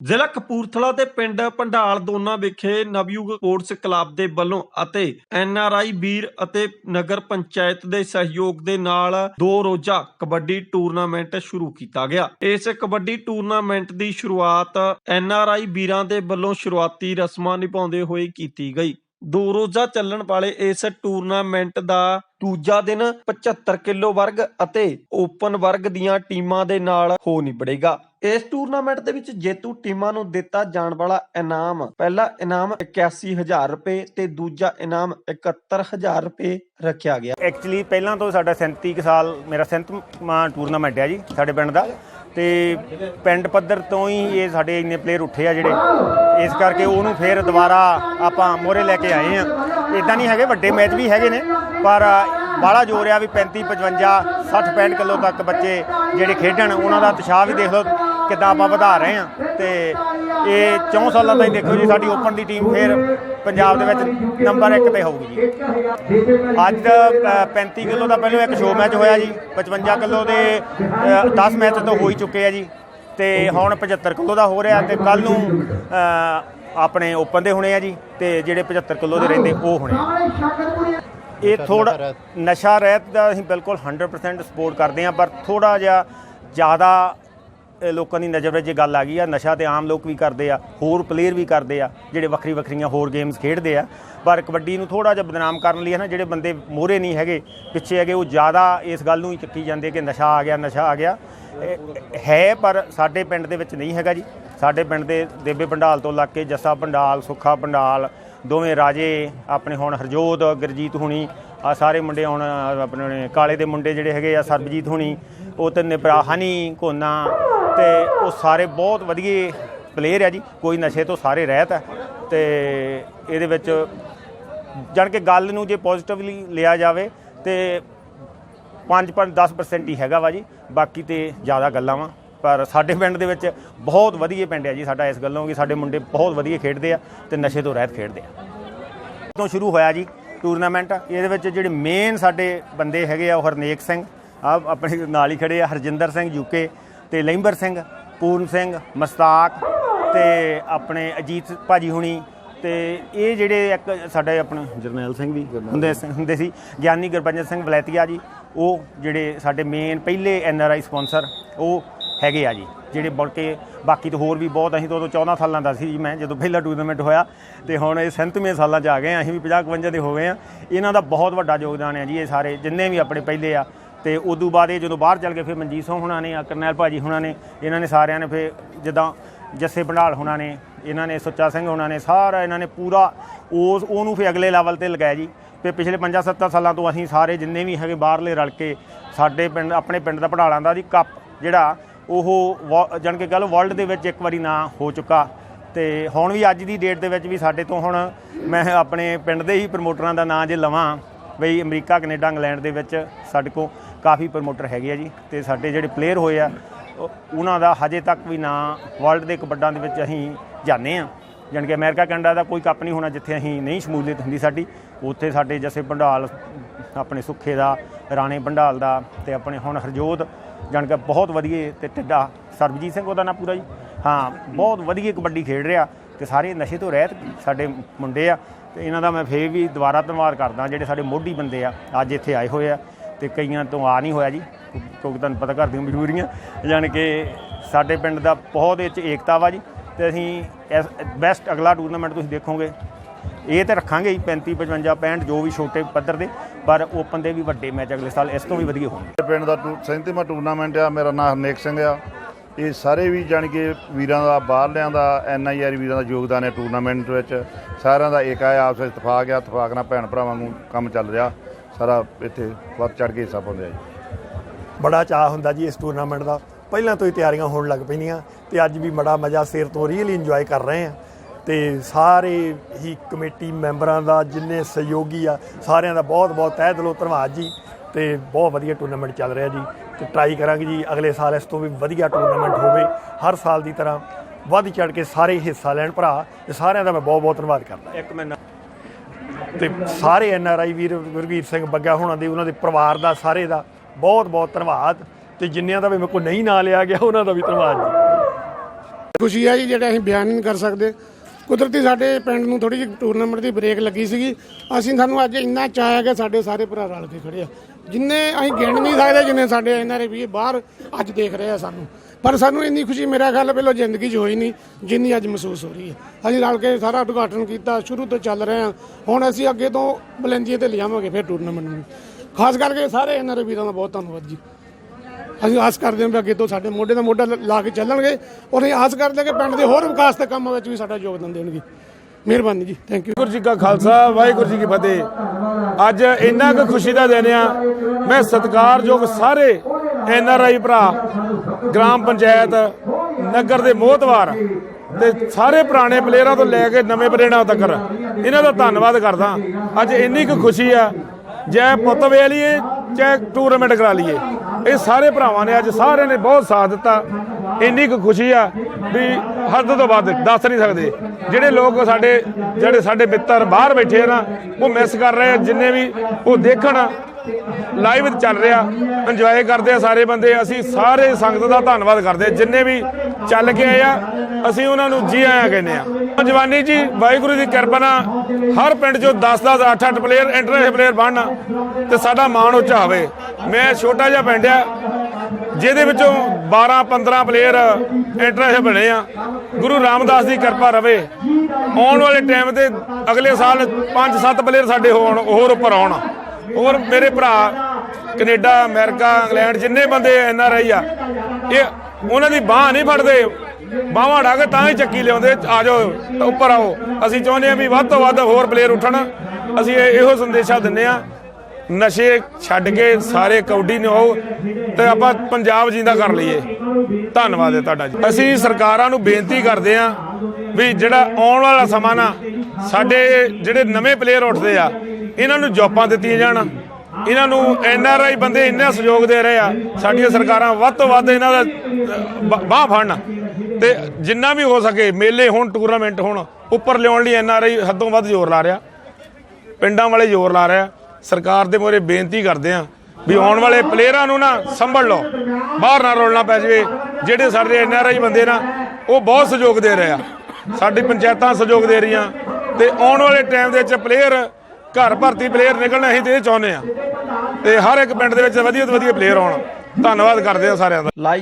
ਜ਼ਿਲ੍ਹਾ ਕਪੂਰਥਲਾ ਦੇ ਪਿੰਡ ਪੰਡਾਲ ਦੋਨਾ ਵਿਖੇ ਨਵਯੁਗ ਸਪੋਰਟਸ ਕਲੱਬ ਦੇ ਵੱਲੋਂ ਅਤੇ ਐਨਆਰਆਈ ਵੀਰ ਅਤੇ ਨਗਰ ਪੰਚਾਇਤ ਦੇ ਸਹਿਯੋਗ ਦੇ ਨਾਲ ਦੋ ਰੋਜ਼ਾ ਕਬੱਡੀ ਟੂਰਨਾਮੈਂਟ ਸ਼ੁਰੂ ਕੀਤਾ ਗਿਆ। ਇਸ ਕਬੱਡੀ ਟੂਰਨਾਮੈਂਟ ਦੀ ਸ਼ੁਰੂਆਤ ਐਨਆਰਆਈ ਵੀਰਾਂ ਦੇ ਵੱਲੋਂ ਸ਼ੁਰੂਆਤੀ ਰਸਮਾਂ ਨਿਭਾਉਂਦੇ ਹੋਏ ਕੀਤੀ ਗਈ। ਦੋ ਰੋਜ਼ਾ ਚੱਲਣ ਵਾਲੇ ਇਸ ਟੂਰਨਾਮੈਂਟ ਦਾ ਦੂਜਾ ਦਿਨ 75 ਕਿਲੋ ਵਰਗ ਅਤੇ ਓਪਨ ਵਰਗ ਦੀਆਂ ਟੀਮਾਂ ਦੇ ਨਾਲ ਹੋ ਨਿਬੜੇਗਾ। ਇਸ ਟੂਰਨਾਮੈਂਟ ਦੇ ਵਿੱਚ ਜੇਤੂ ਟੀਮਾਂ ਨੂੰ ਦਿੱਤਾ ਜਾਣ ਵਾਲਾ ਇਨਾਮ, ਪਹਿਲਾ ਇਨਾਮ 81000 ਰੁਪਏ ਤੇ ਦੂਜਾ ਇਨਾਮ 71000 ਰੁਪਏ ਰੱਖਿਆ ਗਿਆ। ਐਕਚੁਅਲੀ ਪਹਿਲਾਂ ਤੋਂ ਸਾਡਾ 37 ਕੁ ਸਾਲ ਮੇਰਾ 37ਵਾਂ ਟੂਰਨਾਮੈਂਟ ਹੈ ਜੀ, ਸਾਡੇ ਪਿੰਡ ਦਾ। ਤੇ ਪਿੰਡ ਪੱਧਰ ਤੋਂ ਹੀ ਇਹ ਸਾਡੇ ਇੰਨੇ ਪਲੇਅਰ ਉੱਠੇ ਆ ਜਿਹੜੇ। ਇਸ ਕਰਕੇ ਉਹਨੂੰ ਫੇਰ ਦੁਬਾਰਾ ਆਪਾਂ ਮੋਰੇ ਲੈ ਕੇ ਆਏ ਆ। ਇਦਾਂ ਨਹੀਂ ਹੈਗੇ, ਵੱਡੇ ਮੈਚ ਵੀ ਹੈਗੇ ਨੇ, ਪਰ ਬਾਹਲਾ ਜ਼ੋਰ ਆ ਵੀ 35 55 60 65 ਕਿਲੋ ਤੱਕ ਬੱਚੇ ਜਿਹੜੇ ਖੇਡਣ, ਉਹਨਾਂ ਦਾ ਉਤਸ਼ਾਹ ਵੀ ਦੇਖ ਲਓ। ਕਿੱਦਾਂ ਆਪਾਂ ਵਧਾ ਰਹੇ ਆ ਤੇ ਇਹ 4 ਸਾਲਾਂ ਤਾਈਂ ਦੇਖੋ ਜੀ ਸਾਡੀ ਓਪਨ ਦੀ ਟੀਮ ਫੇਰ ਪੰਜਾਬ ਦੇ ਵਿੱਚ ਨੰਬਰ 1 ਤੇ ਹੋਊਗੀ ਜੀ। ਅੱਜ ਦਾ, ਅ, 35 ਕਿਲੋ ਦਾ ਪਹਿਲਾਂ ਇੱਕ ਸ਼ੋਅ ਮੈਚ ਹੋਇਆ ਜੀ 55 ਕਿਲੋ ਦੇ ਅ, 10 ਮੈਚ ਤੋਂ ਹੋ ਹੀ ਚੁੱਕੇ ਆ ਜੀ। ਤੇ ਹੁਣ 75 ਕਿਲੋ ਦਾ ਹੋ ਰਿਹਾ ਤੇ ਕੱਲ ਨੂੰ ਆਪਣੇ ਓਪਨ ਦੇ ਹੋਣੇ ਆ ਜੀ ਤੇ ਜਿਹੜੇ 75 ਕਿਲੋ ਦੇ ਰਹਿੰਦੇ ਉਹ ਹੋਣੇ। ਇਹ ਥੋੜਾ ਨਸ਼ਾ ਰਹਿਤ ਦਾ ਅਸੀਂ ਬਿਲਕੁਲ 100% ਸਪੋਰਟ ਕਰਦੇ ਹਾਂ ਪਰ ਥੋੜਾ ਜਿਹਾ ਜ਼ਿਆਦਾ ਲੋਕਾਂ ਦੀ ਨਜ਼ਰ ਵਿੱਚ ਜੇ ਗੱਲ ਆ ਗਈ ਆ, ਨਸ਼ਾ ਤੇ ਆਮ ਲੋਕ ਵੀ ਕਰਦੇ ਆ, ਹੋਰ ਪਲੇਅਰ ਵੀ ਕਰਦੇ ਆ, ਜਿਹੜੇ ਵੱਖਰੀ ਵੱਖਰੀਆਂ ਹੋਰ ਗੇਮਸ ਖੇਡਦੇ ਆ। ਪਰ ਕਬੱਡੀ ਨੂੰ ਥੋੜਾ ਜਿਹਾ ਬਦਨਾਮ ਕਰਨ ਲਈ ਹੈ ਨਾ, ਜਿਹੜੇ ਬੰਦੇ ਮੋਹਰੇ ਨਹੀਂ ਹੈਗੇ, ਪਿੱਛੇ ਹੈਗੇ, ਉਹ ਜ਼ਿਆਦਾ ਇਸ ਗੱਲ ਨੂੰ ਹੀ ਚੱਕੀ ਜਾਂਦੇ ਕਿ ਨਸ਼ਾ ਆ ਗਿਆ, ਨਸ਼ਾ ਆ ਗਿਆ। ਹੈ, ਪਰ ਸਾਡੇ ਪਿੰਡ ਦੇ ਵਿੱਚ ਨਹੀਂ ਹੈਗਾ ਜੀ। ਸਾਡੇ ਪਿੰਡ ਦੇ ਦੇਬੇ ਪੰਡਾਲ ਤੋਂ ਲੱਗ ਕੇ ਜੱਸਾ ਪੰਡਾਲ, ਸੁੱਖਾ ਪੰਡਾਲ, ਦੋਵੇਂ ਰਾਜੇ, ਆਪਣੇ ਹੁਣ ਹਰਜੋਤ, ਗੁਰਜੀਤ ਹੁਣੀ ਆ ਸਾਰੇ ਮੁੰਡੇ ਹੁਣ ਆਪਣੇ ਕਾਲੇ ਦੇ ਮੁੰਡੇ ਜਿਹੜੇ ਹੈਗੇ ਆ, ਸਰਬਜੀਤ ਹੁਣੀ, ਉਹ ਤਿੰਨੇ ਭਰਾ ਹਨੀ, ਕੋਨਾ ਤੇ ਉਹ ਸਾਰੇ ਬਹੁਤ ਵਧੀਆ ਪਲੇਅਰ ਆ ਜੀ। ਕੋਈ ਨਸ਼ੇ ਤੋਂ ਸਾਰੇ ਰਹਿਤ ਹੈ ਤੇ ਇਹਦੇ ਵਿੱਚ ਜਾਣ ਕੇ ਗੱਲ ਨੂੰ ਜੇ ਪੋਜ਼ਿਟਿਵਲੀ ਲਿਆ ਜਾਵੇ ਤੇ 5 ਪੰਜ 10% ਹੀ ਹੈਗਾ ਵਾ ਜੀ। ਬਾਕੀ ਤੇ ਜ਼ਿਆਦਾ ਗੱਲਾਂ ਵਾ। ਪਰ ਸਾਡੇ ਪਿੰਡ ਦੇ ਵਿੱਚ ਬਹੁਤ ਵਧੀਆ ਪਿੰਡ ਹੈ ਜੀ ਸਾਡਾ ਇਸ ਗੱਲੋਂ ਕਿ ਸਾਡੇ ਮੁੰਡੇ ਬਹੁਤ ਵਧੀਆ ਖੇਡਦੇ ਆ ਤੇ ਨਸ਼ੇ ਤੋਂ ਰਹਿਤ ਖੇਡਦੇ ਆ। ਤੋਂ ਸ਼ੁਰੂ ਹੋਇਆ ਜੀ ਟੂਰਨਾਮੈਂਟ ਇਹਦੇ ਵਿੱਚ ਜਿਹੜੇ ਮੇਨ ਸਾਡੇ ਬੰਦੇ ਹੈਗੇ ਆ ਉਹ ਹਰਨੇਕ ਸਿੰਘ। ਆ ਆਪਣੇ ਨਾਲ ਹੀ ਖੜੇ ਆ ਹਰਜਿੰਦਰ ਸਿੰਘ ਯੂਕੇ ਤੇ ਲਹਿੰਬਰ ਸਿੰਘ ਪੂਰਨ ਸਿੰਘ ਮਸਤਾਕ ਤੇ ਆਪਣੇ ਅਜੀਤ ਭਾਜੀ ਹੁਣੀ ਤੇ ਇਹ ਜਿਹੜੇ ਇੱਕ ਸਾਡੇ ਆਪਣੇ ਜਰਨੈਲ ਸਿੰਘ ਵੀ ਹੁੰਦੇ ਸੀ- ਹੁੰਦੇ ਸੀ ਗਿਆਨੀ ਗੁਰਬੰਜਨ ਸਿੰਘ ਵਲੈਤੀਆ ਜੀ ਉਹ ਜਿਹੜੇ ਸਾਡੇ ਮੇਨ ਪਹਿਲੇ ਐਨ ਆਰ ਆਈ ਸਪਾਂਸਰ ਉਹ ਹੈਗੇ ਆ ਜੀ ਜਿਹੜੇ ਬਲ ਕੇ ਬਾਕੀ ਤਾਂ ਹੋਰ ਵੀ ਬਹੁਤ ਅਸੀਂ ਤਾਂ ਉਦੋਂ 14 ਸਾਲਾਂ ਦਾ ਸੀ ਜੀ ਮੈਂ ਜਦੋਂ ਪਹਿਲਾ ਟੂਰਨਾਮੈਂਟ ਹੋਇਆ ਤੇ ਹੁਣ ਇਹ 37ਵੇਂ ਸਾਲਾਂ 'ਚ ਆ ਗਏ ਆ ਅਸੀਂ ਵੀ 50 51 ਦੇ ਹੋ ਗਏ ਆ। ਇਹਨਾਂ ਦਾ ਬਹੁਤ ਵੱਡਾ ਯੋਗਦਾਨ ਹੈ ਜੀ ਇਹ ਸਾਰੇ ਜਿੰਨੇ ਵੀ ਆਪਣੇ ਪਹਿਲੇ ਆ ਤੇ ਤੋਂ ਬਾਅਦ ਇਹ ਜਦੋਂ ਬਾਹਰ ਚੱਲ ਗਏ, ਫਿਰ ਮਨਜੀਤ ਸਿੰਘ ਹੁਣਾਂ ਨੇ ਆ ਕਰਨੈਲ ਭਾਜੀ ਹੁਣਾਂ ਨੇ, ਇਹਨਾਂ ਨੇ ਸਾਰਿਆਂ ਨੇ ਫਿਰ ਜਿੱਦਾਂ ਜੱਸੇ ਭੰਡਾਲ ਹੁਣਾਂ ਨੇ, ਇਹਨਾਂ ਨੇ ਸੁੱਚਾ ਸਿੰਘ ਹੁਣਾਂ ਨੇ, ਸਾਰਾ ਇਹਨਾਂ ਨੇ ਪੂਰਾ ਉਸ, ਉਹਨੂੰ ਫਿਰ ਅਗਲੇ ਲੈਵਲ ਤੇ ਲਗਾਇਆ ਜੀ। ਤੇ ਪਿਛਲੇ 5-7 ਸਾਲਾਂ ਤੋਂ ਅਸੀਂ ਸਾਰੇ ਜਿੰਨੇ ਵੀ ਹੈਗੇ ਬਾਹਰਲੇ ਰਲ ਕੇ ਸਾਡੇ ਪਿੰਡ, ਆਪਣੇ ਪਿੰਡ ਦਾ ਭੰਡਾਲਾਂ ਦਾ ਜੀ ਕੱਪ ਜਿਹੜਾ, ਉਹ ਜਾਣ ਕੇ ਗੱਲ ਵਰਲਡ ਦੇ ਵਿੱਚ ਇੱਕ ਵਾਰੀ ਨਾ ਹੋ ਚੁੱਕਾ। ਤੇ ਹੁਣ ਵੀ ਅੱਜ ਦੀ ਡੇਟ ਦੇ ਵਿੱਚ ਵੀ ਸਾਡੇ ਤੋਂ ਹੁਣ ਮੈਂ ਆਪਣੇ ਪਿੰਡ ਦੇ ਹੀ ਪ੍ਰਮੋਟਰਾਂ ਦਾ ਨਾਂ ਜੇ ਲਵਾਂ, ਬਈ ਅਮਰੀਕਾ, ਕੈਨੇਡਾ, ਇੰਗਲੈਂਡ ਦੇ ਵਿੱਚ ਸਾਡੇ ਕੋਲ। ਕਾਫੀ ਪ੍ਰਮੋਟਰ ਹੈਗੇ ਆ ਜੀ ਤੇ ਸਾਡੇ ਜਿਹੜੇ ਪਲੇਅਰ ਹੋਏ ਆ ਉਹਨਾਂ ਦਾ ਹਜੇ ਤੱਕ ਵੀ ਨਾ ਵਰਲਡ ਦੇ ਕਬੱਡਾਂ ਦੇ ਵਿੱਚ ਅਸੀਂ ਜਾਣੇ ਆ ਜਾਣੀ ਕਿ ਅਮਰੀਕਾ, ਕੈਨੇਡਾ ਦਾ ਕੋਈ ਕੱਪ ਨਹੀਂ ਹੋਣਾ ਜਿੱਥੇ ਅਸੀਂ ਨਹੀਂ ਸ਼ਮੂਲੀਅਤ ਹੁੰਦੀ ਸਾਡੀ। ਉੱਥੇ ਸਾਡੇ ਜਸੇ ਭੰਡਾਲ, ਆਪਣੇ ਸੁੱਖੇ ਦਾ, ਰਾਣੇ ਭੰਡਾਲ ਦਾ ਤੇ ਆਪਣੇ ਹੁਣ ਹਰਜੋਤ, ਜਾਣੀ ਕਿ ਬਹੁਤ ਵਧੀਆ ਤੇ ਟਿੱਡਾ, ਸਰਬਜੀਤ ਸਿੰਘ ਉਹਦਾ ਨਾਂ ਪੂਰਾ ਜੀ। ਹਾਂ, ਬਹੁਤ ਵਧੀਆ ਕਬੱਡੀ ਖੇਡ ਰਿਹਾ ਤੇ ਸਾਰੇ ਨਸ਼ੇ ਤੋਂ ਰਹਿਤ ਸਾਡੇ ਮੁੰਡੇ ਆ। ਤੇ ਇਹਨਾਂ ਦਾ ਮੈਂ ਫੇਰ ਵੀ ਦੁਬਾਰਾ ਧੰਨਵਾਦ ਕਰਦਾ ਜਿਹੜੇ ਸਾਡੇ ਮੋਢੀ ਬੰਦੇ ਆ, ਅੱਜ ਇੱਥੇ ਆਏ ਹੋਏ ਆ। ਤੇ ਕਈਆਂ ਤੋਂ ਆ ਨਹੀਂ ਹੋਇਆ ਜੀ, ਕਿਉਂਕਿ ਤੁਹਾਨੂੰ ਪਤਾ ਘਰ ਦੀਆਂ ਮਜਬੂਰੀਆਂ। ਜਾਣੀ ਕਿ ਸਾਡੇ ਪਿੰਡ ਦਾ ਬਹੁਤ ਇਹ 'ਚ ਏਕਤਾ ਵਾ ਜੀ, ਤੇ ਅਸੀਂ ਬੈਸਟ ਅਗਲਾ ਟੂਰਨਾਮੈਂਟ ਤੁਸੀਂ ਦੇਖੋਗੇ। ਇਹ ਤੇ ਰੱਖਾਂਗੇ ਹੀ 35 55 65 ਜੋ ਵੀ ਛੋਟੇ ਪੱਧਰ ਦੇ, ਪਰ ਓਪਨ ਦੇ ਵੀ ਵੱਡੇ ਮੈਚ ਅਗਲੇ ਸਾਲ ਇਸ ਤੋਂ ਵੀ ਵਧੀਆ ਹੋਣਗੇ। ਪਿੰਡ ਦਾ ਟੂ- 37ਵਾਂ ਟੂਰਨਾਮੈਂਟ ਆ, ਮੇਰਾ ਨਾਮ ਹਰਨੇਕ ਸਿੰਘ ਆ। ਇਹ ਸਾਰੇ ਵੀ ਜਾਣੀ ਕਿ ਵੀਰਾਂ ਦਾ ਬਾਹਰਲਿਆਂ ਦਾ ਐਨਆਈਆਰ ਵੀਰਾਂ ਦਾ ਯੋਗਦਾਨ ਹੈ ਟੂਰਨਾਮੈਂਟ ਵਿੱਚ। ਸਾਰਿਆਂ ਦਾ ਏਕਾ ਹੈ, ਆਪਸ ਵਿੱਚ ਇਤਫਾਕ ਆ, ਇਤਫਾਕ ਨਾਲ ਭੈਣ ਭਰਾਵਾਂ ਨੂੰ ਕੰਮ ਚੱਲ ਰਿਹਾ। ਸਾਰਾ ਇੱਥੇ ਵੱਧ ਚੜ ਕੇ ਹਿੱਸਾ ਪਾਉਂਦੇ ਆ ਜੀ। ਬੜਾ ਚਾਹ ਹੁੰਦਾ ਜੀ ਇਸ ਟੂਰਨਾਮੈਂਟ ਦਾ। ਪਹਿਲਾਂ ਤੋਂ ਹੀ ਤਿਆਰੀਆਂ ਹੋਣ ਲੱਗ ਪਈਆਂ ਤੇ ਅੱਜ ਵੀ ਬੜਾ ਮਜ਼ਾ ਸਿਰ ਤੋਂ ਰੀਅਲੀ ਇੰਜੋਏ ਕਰ ਰਹੇ ਆ। ਤੇ ਸਾਰੇ ਹੀ ਕਮੇਟੀ ਮੈਂਬਰਾਂ ਦਾ ਜਿੰਨੇ ਸਹਿਯੋਗੀ ਆ ਸਾਰਿਆਂ ਦਾ ਬਹੁਤ ਬਹੁਤ ਤਹਿ ਦਿਲੋਂ ਧੰਨਵਾਦ ਜੀ। ਤੇ ਬਹੁਤ ਵਧੀਆ ਟੂਰਨਾਮੈਂਟ ਚੱਲ ਰਿਹਾ ਜੀ। ਤੇ ਟਰਾਈ ਕਰਾਂਗੇ ਜੀ ਅਗਲੇ ਸਾਲ ਇਸ ਤੋਂ ਵੀ ਵਧੀਆ ਟੂਰਨਾਮੈਂਟ ਹੋਵੇ। ਹਰ ਸਾਲ ਦੀ ਤਰ੍ਹਾਂ ਵੱਧ ਚੜ ਕੇ ਸਾਰੇ ਹਿੱਸਾ ਲੈਣ ਭਰਾ ਤੇ ਸਾਰਿਆਂ ਦਾ ਮੈਂ ਬਹੁਤ ਬਹੁਤ ਧੰਨਵਾਦ ਕਰਦਾ। ਇੱਕ ਮੈਂ ਤੇ ਸਾਰੇ ਐਨ ਆਰ ਆਈ ਵੀਰ, ਗੁਰਵੀਰ ਸਿੰਘ ਬੱਗਾ ਹੋਣਾ ਦੇ, ਉਹਨਾਂ ਦੇ ਪਰਿਵਾਰ ਦਾ, ਸਾਰੇ ਦਾ ਬਹੁਤ ਬਹੁਤ ਧੰਨਵਾਦ। ਤੇ ਜਿੰਨਿਆਂ ਦਾ ਵੀ ਮੇਰੇ ਕੋਲ ਨਹੀਂ ਨਾਂ ਲਿਆ ਗਿਆ, ਉਹਨਾਂ ਦਾ ਵੀ ਧੰਨਵਾਦ ਜੀ। ਖੁਸ਼ੀ ਹੈ ਜੀ, ਜਿਹੜਾ ਅਸੀਂ ਬਿਆਨ ਨਹੀਂ ਕਰ ਸਕਦੇ। ਕੁਦਰਤੀ ਸਾਡੇ ਪਿੰਡ ਨੂੰ ਥੋੜੀ ਜਿਹੀ ਟੂਰਨਾਮੈਂਟ ਦੀ ਬ੍ਰੇਕ ਲੱਗੀ ਸੀਗੀ। ਅਸੀਂ ਸਾਨੂੰ ਅੱਜ ਇੰਨਾ ਚਾਅ ਕਿ ਸਾਡੇ ਸਾਰੇ ਭਰਾ ਰਲ ਕੇ ਖੜੇ ਆ। ਜਿੰਨੇ ਅਸੀਂ ਗਿਣ ਨਹੀਂ ਸਕਦੇ, ਜਿੰਨੇ ਸਾਡੇ ਐਨਆਰਏ ਵੀ ਬਾਹਰ ਅੱਜ ਦੇਖ ਰਹੇ ਆ ਸਾਨੂੰ। ਪਰ ਸਾਨੂੰ ਇੰਨੀ ਖੁਸ਼ੀ, ਮੇਰਾ ਖਿਆਲ ਪਹਿਲਾਂ ਜ਼ਿੰਦਗੀ 'ਚ ਹੋਈ ਨਹੀਂ, ਜਿੰਨੀ ਅੱਜ ਮਹਿਸੂਸ ਹੋ ਰਹੀ ਹੈ। ਅਸੀਂ ਰਲ ਕੇ ਸਾਰਾ ਉਦਘਾਟਨ ਕੀਤਾ, ਸ਼ੁਰੂ ਤੋਂ ਚੱਲ ਰਹੇ ਹਾਂ। ਹੁਣ ਅਸੀਂ ਅੱਗੇ ਤੋਂ ਬੁਲੰਦੀਆਂ ਤੇ ਲਿਆਵਾਂਗੇ ਫਿਰ ਟੂਰਨਾਮੈਂਟ ਨੂੰ। ਖਾਸ ਕਰਕੇ ਸਾਰੇ ਐਨਆਰਏ ਵੀਰਾਂ ਦਾ ਬਹੁਤ ਧੰਨਵਾਦ ਜੀ। ਅਸੀਂ ਆਸ ਕਰਦੇ ਹਾਂ ਵੀ ਅੱਗੇ ਤੋਂ ਸਾਡੇ ਮੋਢੇ ਦਾ ਮੋਢਾ ਲਾ ਕੇ ਚੱਲਣਗੇ ਔਰ ਅਸੀਂ ਆਸ ਕਰਦੇ ਹਾਂ ਕਿ ਪਿੰਡ ਦੇ ਹੋਰ ਵਿਕਾਸ ਦੇ ਕੰਮਾਂ ਵਿੱਚ ਵੀ ਸਾਡਾ ਯੋਗਦਾਨ ਦੇਣਗੇ। ਮਿਹਰਬਾਨੀ ਜੀ ਥੈਂਕ ਯੂ ਗੁਰੂ ਜੀ ਕਾ ਖਾਲਸਾ, ਵਾਹਿਗੁਰੂ ਜੀ ਕੀ ਫਤਿਹ। ਅੱਜ ਇੰਨਾ ਕੁ ਖੁਸ਼ੀ ਦਾ ਦਿਨ ਆ। ਮੈਂ ਸਤਿਕਾਰਯੋਗ ਸਾਰੇ ਐਨ ਆਰ ਆਈ ਭਰਾ, ਗ੍ਰਾਮ ਪੰਚਾਇਤ, ਨਗਰ ਦੇ ਮੋਹਤਵਾਰ ਤੇ ਸਾਰੇ ਪੁਰਾਣੇ ਪਲੇਅਰਾਂ ਤੋਂ ਲੈ ਕੇ ਨਵੇਂ ਪਲੇਅਰਾਂ ਤੱਕ। ਇਹਨਾਂ ਦਾ ਧੰਨਵਾਦ ਕਰਦਾ। ਅੱਜ ਇੰਨੀ ਕੁ ਖੁਸ਼ੀ ਆ। ਜੈ ਪੁੱਤ ਵੇ ਲਈਏ ਚਾਹੇ ਟੂਰਨਾਮੈਂਟ ਕਰਾ ਲਈਏ। ਇਹ ਸਾਰੇ ਭਰਾਵਾਂ ਨੇ ਅੱਜ ਸਾਰਿਆਂ ਨੇ ਬਹੁਤ ਸਾਥ ਦਿੱਤਾ। ਇੰਨੀ ਕੁ ਖੁਸ਼ੀ ਆ ਵੀ ਹੱਦ ਤੋਂ ਵੱਧ ਦੱਸ ਨਹੀਂ ਸਕਦੇ। ਜਿਹੜੇ ਲੋਕ ਸਾਡੇ, ਜਿਹੜੇ ਸਾਡੇ ਮਿੱਤਰ ਬਾਹਰ ਬੈਠੇ ਆ ਨਾ, ਉਹ ਮਿਸ ਕਰ ਰਹੇ ਆ। ਜਿੰਨੇ ਵੀ ਉਹ ਦੇਖਣ ਲਾਈਵ ਚੱਲ ਰਿਹਾ। ਇੰਜੋਏ ਕਰਦੇ ਆ ਸਾਰੇ ਬੰਦੇ। ਅਸੀਂ ਸਾਰੇ ਸੰਗਤ ਦਾ ਧੰਨਵਾਦ ਕਰਦੇ ਆ। ਜਿੰਨੇ ਵੀ ਚੱਲ ਕੇ ਆਏ ਆ, ਅਸੀਂ ਉਹਨਾਂ ਨੂੰ ਜੀ ਆਇਆਂ ਕਹਿੰਦੇ ਆ। ਜਵਾਨੀ ਜੀ, ਵਾਹਿਗੁਰੂ ਦੀ ਕਿਰਪਾ ਨਾਲ ਹਰ ਪਿੰਡ ਚੋਂ 10 10 8 8 ਪਲੇਅਰ ਇੰਟਰਨੈਸ਼ਨਲ ਪਲੇਅਰ ਬਣਨ ਤੇ ਸਾਡਾ ਮਾਣ ਉੱਚਾ ਹੋਵੇ। ਮੈਂ ਛੋਟਾ ਜਿਹਾ ਪਿੰਡ ਆ, ਜਿਹਦੇ ਵਿੱਚੋਂ 12 15 ਪਲੇਅਰ ਇੰਟਰਨੈਸ਼ਨਲ ਬਣੇ ਆ। ਗੁਰੂ ਰਾਮਦਾਸ ਦੀ ਕਿਰਪਾ ਰਵੇ। ਆਉਣ ਵਾਲੇ ਟਾਈਮ ਤੇ ਅਗਲੇ ਸਾਲ 5-7 ਪਲੇਅਰ ਸਾਡੇ ਹੋਣ, ਹੋਰ ਉੱਪਰ ਆਉਣ। ਹੋਰ ਮੇਰੇ ਭਰਾ, ਕੈਨੇਡਾ, ਅਮਰੀਕਾ, ਇੰਗਲੈਂਡ, ਜਿੰਨੇ ਬੰਦੇ ਐਨ ਆਰ ਆਈ ਆ, ਇਹ ਉਹਨਾਂ ਦੀ ਬਾਹ ਨਹੀਂ ਫੜਦੇ। ਬਾਹਾਂ ਡਾ ਕੇ ਤਾਂ ਹੀ ਚੱਕੀ ਲਿਆਉਂਦੇ, ਆ ਜਾਓ, ਉੱਪਰ ਆਓ। ਅਸੀਂ ਚਾਹੁੰਦੇ ਆ ਵੀ ਵੱਧ ਤੋਂ ਵੱਧ ਹੋਰ ਪਲੇਅਰ ਉੱਠਣ। ਅਸੀਂ ਇਹੋ ਸੰਦੇਸ਼ਾ ਦਿੰਨੇ ਆ ਨਸ਼ੇ ਛੱਡ ਕੇ ਸਾਰੇ ਕੌਡੀ ਨੂੰ ਆਓ ਤੇ ਆਪਾਂ ਪੰਜਾਬ ਜਿੰਦਾ ਕਰ ਲਈਏ। ਧੰਨਵਾਦ ਹੈ ਤੁਹਾਡਾ ਜੀ। ਅਸੀਂ ਸਰਕਾਰਾਂ ਨੂੰ ਬੇਨਤੀ ਕਰਦੇ ਆ ਵੀ ਜਿਹੜਾ ਆਉਣ ਵਾਲਾ ਸਮਾਂ ਨਾ, ਸਾਡੇ ਜਿਹੜੇ ਨਵੇਂ ਪਲੇਅਰ ਉੱਠਦੇ ਆ ਇਹਨਾਂ ਨੂੰ ਜੌਬਾਂ ਦਿੱਤੀਆਂ ਜਾਣ। ਇਹਨਾਂ ਨੂੰ ਐਨ ਆਰ ਆਈ ਬੰਦੇ ਇੰਨਾ ਸਹਿਯੋਗ ਦੇ ਰਹੇ ਆ, ਸਾਡੀਆਂ ਸਰਕਾਰਾਂ ਵੱਧ ਤੋਂ ਵੱਧ ਇਹਨਾਂ ਦਾ ਬਾਹ ਫੜਨ। ਤੇ ਜਿੰਨਾ ਵੀ ਹੋ ਸਕੇ, ਮੇਲੇ ਹੋਣ ਟੂਰਨਾਮੈਂਟ ਹੋਣ, ਉੱਪਰ ਲਿਆਉਣ ਲਈ ਐਨ ਆਰ ਆਈ ਹੱਦੋਂ ਵੱਧ ਜ਼ੋਰ ਲਾ ਰਿਹਾ। ਪਿੰਡਾਂ ਵਾਲੇ ਜ਼ੋਰ ਲਾ ਰਿਹਾ। ਸਰਕਾਰ ਦੇ ਮੋਰੇ ਬੇਨਤੀ ਕਰਦੇ ਆ ਵੀ ਆਉਣ ਵਾਲੇ ਪਲੇਅਰਾਂ ਨੂੰ ਨਾ ਸੰਭਲ ਲਓ। ਬਾਹਰ ਨਾ ਰੋਲਣਾ ਪੈ ਜਾਵੇ। ਜਿਹੜੇ ਸਾਡੇ ਐਨ ਆਰ ਆਈ ਬੰਦੇ ਨਾ, ਉਹ ਬਹੁਤ ਸਹਿਯੋਗ ਦੇ ਰਹੇ ਆ। ਸਾਡੀ ਪੰਚਾਇਤਾਂ ਸਹਿਯੋਗ ਦੇ ਰਹੀਆਂ। ਤੇ ਆਉਣ ਵਾਲੇ ਟਾਈਮ ਦੇ ਵਿੱਚ ਪਲੇਅਰ ਘਰ ਭਰਤੀ ਪਲੇਅਰ ਨਿਕਲਣਾ ਅਸੀਂ ਤੇ ਇਹ ਚਾਹੁੰਦੇ ਆ ਤੇ ਹਰ ਇੱਕ ਪਿੰਡ ਦੇ ਵਿੱਚ ਵਧੀਆ ਤੋਂ ਵਧੀਆ ਪਲੇਅਰ ਆਉਣ। ਧੰਨਵਾਦ ਕਰਦੇ ਆ ਸਾਰਿਆਂ ਦਾ। ਲਾਈਕ